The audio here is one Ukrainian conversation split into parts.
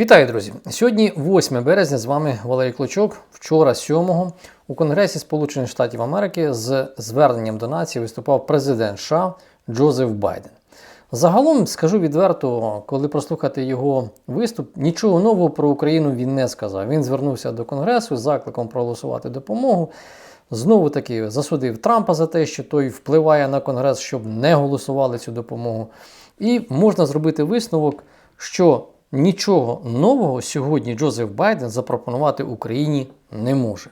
Вітаю, друзі! Сьогодні 8 березня. З вами Валерій Клочок. Вчора, 7-го, у Конгресі Сполучених Штатів Америки з зверненням до нації виступав президент США Джозеф Байден. Загалом скажу відверто, коли прослухати його виступ, нічого нового про Україну він не сказав. Він звернувся до Конгресу з закликом проголосувати допомогу. Знову таки засудив Трампа за те, що той впливає на Конгрес, щоб не голосували цю допомогу. І можна зробити висновок, що нічого нового сьогодні Джозеф Байден запропонувати Україні не може.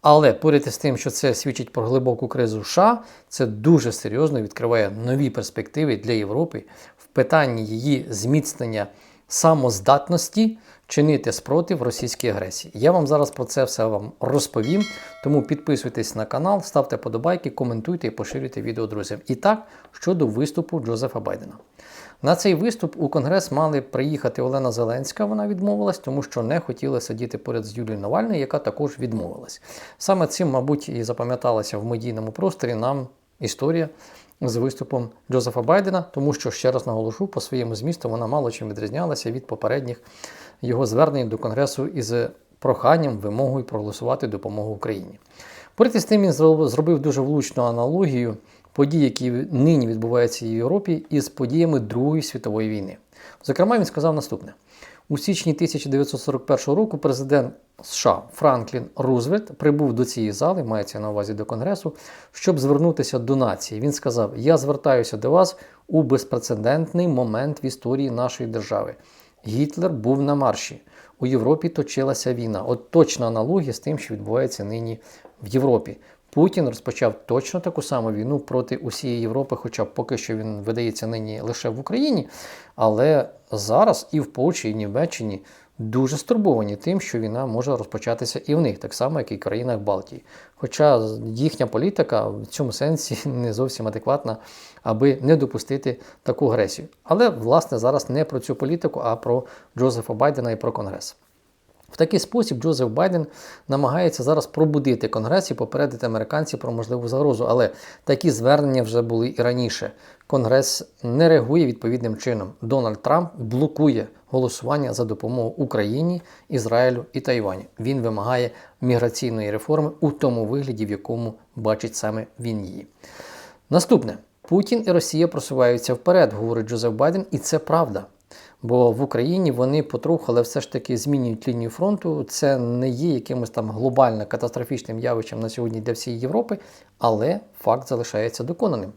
Але поряд із тим, що це свідчить про глибоку кризу США, це дуже серйозно відкриває нові перспективи для Європи в питанні її зміцнення самоздатності чинити спротив російській агресії. Я вам зараз про це все вам розповім. Тому підписуйтесь на канал, ставте подобайки, коментуйте і поширюйте відео друзям. І так, щодо виступу Джозефа Байдена. На цей виступ у Конгрес мали приїхати Олена Зеленська. Вона відмовилась, тому що не хотіла сидіти поряд з Юлією Навальною, яка також відмовилась. Саме цим, мабуть, і запам'яталася в медійному просторі нам історія з виступом Джозефа Байдена, тому що ще раз наголошу, по своєму змісту вона мало чим відрізнялася від попередніх його звернень до Конгресу із проханням, вимогою проголосувати допомогу Україні. Поряд із тим він зробив дуже влучну аналогію подій, які нині відбуваються в Європі, із подіями Другої світової війни. Зокрема, він сказав наступне: у січні 1941 року президент США Франклін Рузвельт прибув до цієї зали, мається на увазі до Конгресу, щоб звернутися до нації. Він сказав: Я звертаюся до вас у безпрецедентний момент в історії нашої держави. Гітлер був на марші. У Європі точилася війна. От точна аналогія з тим, що відбувається нині в Європі. Путін розпочав точно таку саму війну проти усієї Європи, хоча поки що він видається нині лише в Україні. Але зараз і в Польщі, і в Німеччині дуже стурбовані тим, що війна може розпочатися і в них, так само, як і в країнах Балтії. Хоча їхня політика в цьому сенсі не зовсім адекватна, аби не допустити таку агресію. Але, власне, зараз не про цю політику, а про Джозефа Байдена і про Конгрес. В такий спосіб Джозеф Байден намагається зараз пробудити Конгрес і попередити американців про можливу загрозу. Але такі звернення вже були і раніше. Конгрес не реагує відповідним чином. Дональд Трамп блокує голосування за допомогу Україні, Ізраїлю і Тайваню. Він вимагає міграційної реформи у тому вигляді, в якому бачить саме він її. Наступне Путін і Росія просуваються вперед, говорить Джозеф Байден, і це правда. Бо в Україні вони потроху, все ж таки змінюють лінію фронту. Це не є якимось там глобально катастрофічним явищем на сьогодні для всієї Європи, але факт залишається доконаним.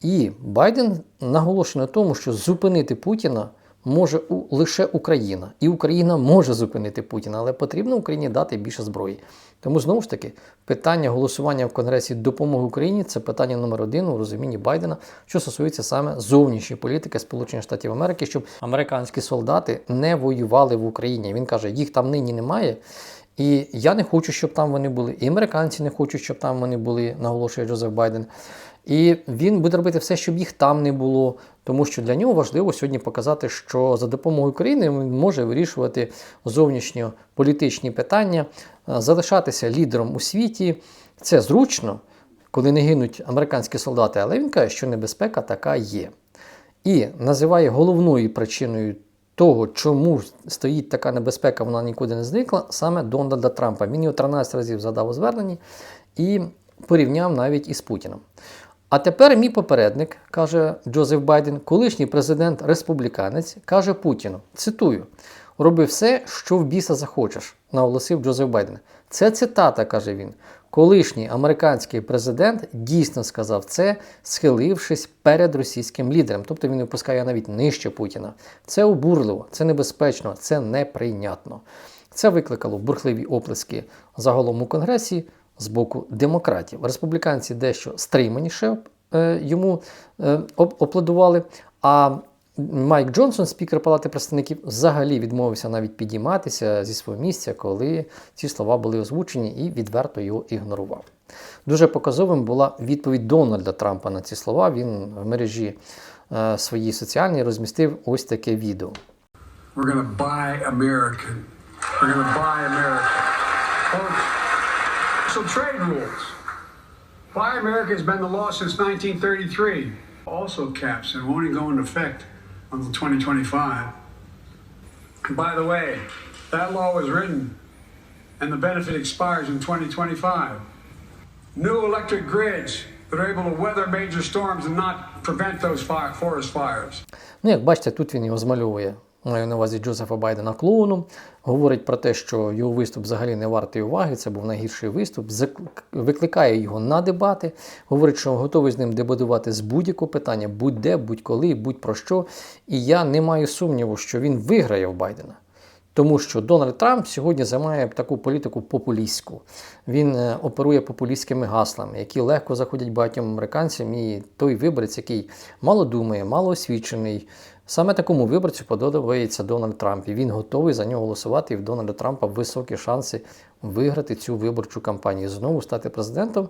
І Байден наголошує на тому, що зупинити Путіна може лише Україна. І Україна може зупинити Путіна, але потрібно Україні дати більше зброї. Тому знову ж таки питання голосування в Конгресі допомоги Україні це питання номер один у розумінні Байдена, що стосується саме зовнішньої політики Сполучених Штатів Америки, щоб американські солдати не воювали в Україні. Він каже, їх там нині немає. І я не хочу, щоб там вони були. І американці не хочуть, щоб там вони були, наголошує Джозеф Байден. І він буде робити все, щоб їх там не було, тому що для нього важливо сьогодні показати, що за допомогою України він може вирішувати зовнішньополітичні питання, е, залишатися лідером у світі. Це зручно, коли не гинуть американські солдати, але він каже, що небезпека така є. І називає головною причиною того, чому стоїть така небезпека, вона нікуди не зникла, саме Дональда Трампа. Він його 13 разів задав у зверненні і порівняв навіть із Путіном. А тепер мій попередник, каже Джозеф Байден, колишній президент-республіканець, каже Путіну: цитую: роби все, що в біса захочеш, наголосив Джозеф Байден. Це цитата, каже він. Колишній американський президент дійсно сказав це, схилившись перед російським лідером. Тобто він випускає навіть нижче Путіна. Це обурливо, це небезпечно, це неприйнятно. Це викликало бурхливі оплески загалом у Конгресі з боку демократів. Республіканці дещо стриманіше е, йому е, аплодували. А Майк Джонсон, спікер Палати представників, взагалі відмовився навіть підійматися зі свого місця, коли ці слова були озвучені, і відверто його ігнорував. Дуже показовим була відповідь Дональда Трампа на ці слова. Він в мережі е, своїй соціальній розмістив ось таке відео. We're to buy American. We're to buy American. Folks, so trade rules. Buy America has been the law since 1933. Also caps and won't even go into effect until 2025. By the way, that law was written and the benefit expires in 2025. New electric grids that are able to weather major storms and not prevent those fire, forest fires. Ну, як бачите, тут він його змальовує. Маю на увазі Джозефа Байдена клоуном. Говорить про те, що його виступ взагалі не вартий уваги, це був найгірший виступ. Викликає його на дебати. Говорить, що готовий з ним дебатувати з будь-якого питання, будь-де, будь-коли, будь-про що. І я не маю сумніву, що він виграє в Байдена. Тому що Дональд Трамп сьогодні займає таку політику популістську. Він е, оперує популістськими гаслами, які легко заходять багатьом американцям. І той виборець, який мало думає, мало освічений, саме такому виборцю подобається Дональд Трамп. І він готовий за нього голосувати. І в Дональда Трампа високі шанси виграти цю виборчу кампанію, знову стати президентом.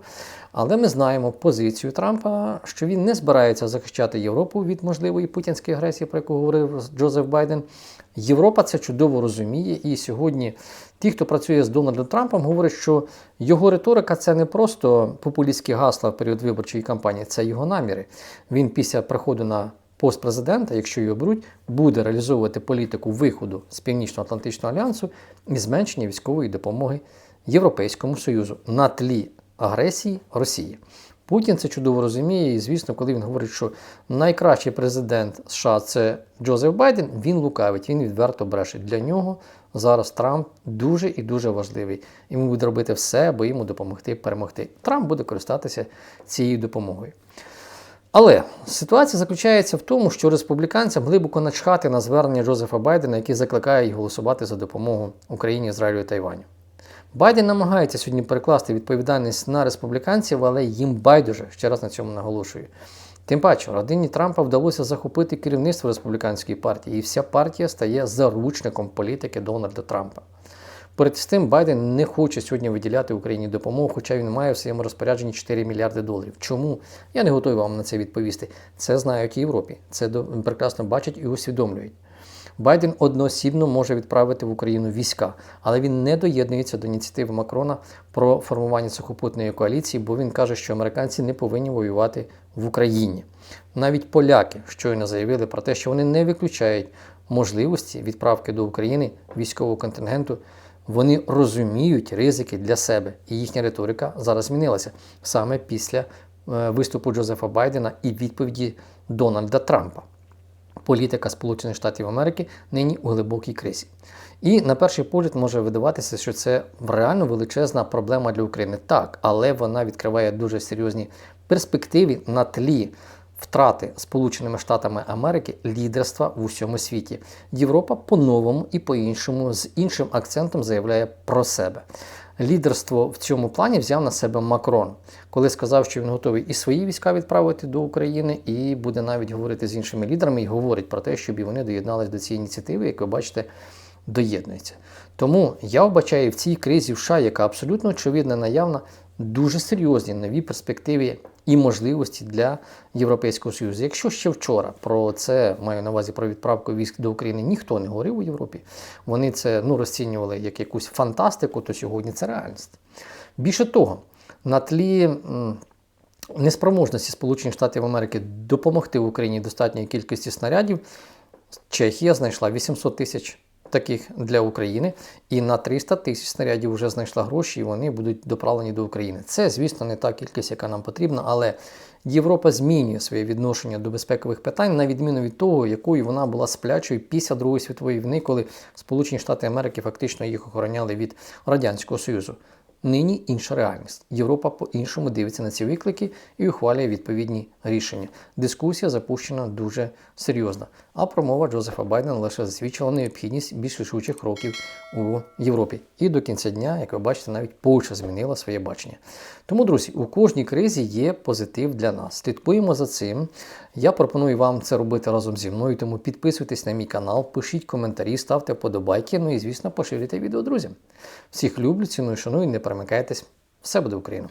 Але ми знаємо позицію Трампа, що він не збирається захищати Європу від можливої путінської агресії, про яку говорив Джозеф Байден. Європа це чудово розуміє, і сьогодні ті, хто працює з Дональдом Трампом, говорять, що його риторика це не просто популістські гасла в період виборчої кампанії, це його наміри. Він після приходу на пост президента, якщо його беруть, буде реалізовувати політику виходу з Північно-Атлантичного альянсу і зменшення військової допомоги Європейському Союзу на тлі агресії Росії. Путін це чудово розуміє, і звісно, коли він говорить, що найкращий президент США це Джозеф Байден, він лукавить, він відверто бреше. Для нього зараз Трамп дуже і дуже важливий. Йому буде робити все, аби йому допомогти перемогти. Трамп буде користатися цією допомогою. Але ситуація заключається в тому, що республіканцям глибоко начхати на звернення Джозефа Байдена, який закликає їх голосувати за допомогу Україні, Ізраїлю і Тайваню. Байден намагається сьогодні перекласти відповідальність на республіканців, але їм байдуже, ще раз на цьому наголошую. Тим паче, родині Трампа вдалося захопити керівництво республіканської партії, і вся партія стає заручником політики Дональда Трампа. Перед тим Байден не хоче сьогодні виділяти Україні допомогу, хоча він має в своєму розпорядженні 4 мільярди доларів. Чому? Я не готовий вам на це відповісти. Це знають в Європі. Це прекрасно бачать і усвідомлюють. Байден одноосібно може відправити в Україну війська, але він не доєднується до ініціативи Макрона про формування сухопутної коаліції, бо він каже, що американці не повинні воювати в Україні. Навіть поляки щойно заявили про те, що вони не виключають можливості відправки до України військового контингенту. Вони розуміють ризики для себе, і їхня риторика зараз змінилася саме після е, виступу Джозефа Байдена і відповіді Дональда Трампа політика Сполучених Штатів Америки нині у глибокій кризі. І на перший погляд може видаватися, що це реально величезна проблема для України. Так, але вона відкриває дуже серйозні перспективи на тлі втрати Сполученими Штатами Америки лідерства в усьому світі. Європа по-новому і по-іншому з іншим акцентом заявляє про себе. Лідерство в цьому плані взяв на себе Макрон, коли сказав, що він готовий і свої війська відправити до України, і буде навіть говорити з іншими лідерами, і говорить про те, щоб і вони доєдналися до цієї ініціативи, як ви бачите, доєднується. Тому я вбачаю в цій кризі в США, яка абсолютно очевидна, наявна, дуже серйозні нові перспективи і можливості для Європейського Союзу. Якщо ще вчора про це маю на увазі про відправку військ до України ніхто не говорив у Європі, вони це ну, розцінювали як якусь фантастику, то сьогодні це реальність. Більше того, на тлі. Неспроможності Сполучених Штатів Америки допомогти Україні достатньої кількості снарядів, Чехія знайшла 800 тисяч таких для України, і на 300 тисяч снарядів вже знайшла гроші, і вони будуть доправлені до України. Це, звісно, не та кількість, яка нам потрібна, але Європа змінює своє відношення до безпекових питань, на відміну від того, якою вона була сплячою після Другої світової війни, коли Сполучені Штати Америки фактично їх охороняли від Радянського Союзу. Нині інша реальність. Європа по-іншому дивиться на ці виклики і ухвалює відповідні рішення. Дискусія запущена дуже серйозно. А промова Джозефа Байдена лише засвідчила необхідність більш рішучих кроків у Європі. І до кінця дня, як ви бачите, навіть Польща змінила своє бачення. Тому, друзі, у кожній кризі є позитив для нас. Слідкуємо за цим. Я пропоную вам це робити разом зі мною, тому підписуйтесь на мій канал, пишіть коментарі, ставте подобайки, ну і, звісно, поширюйте відео друзям. Всіх люблю, ціную, шаную, не перемикайтесь. Все буде Україна!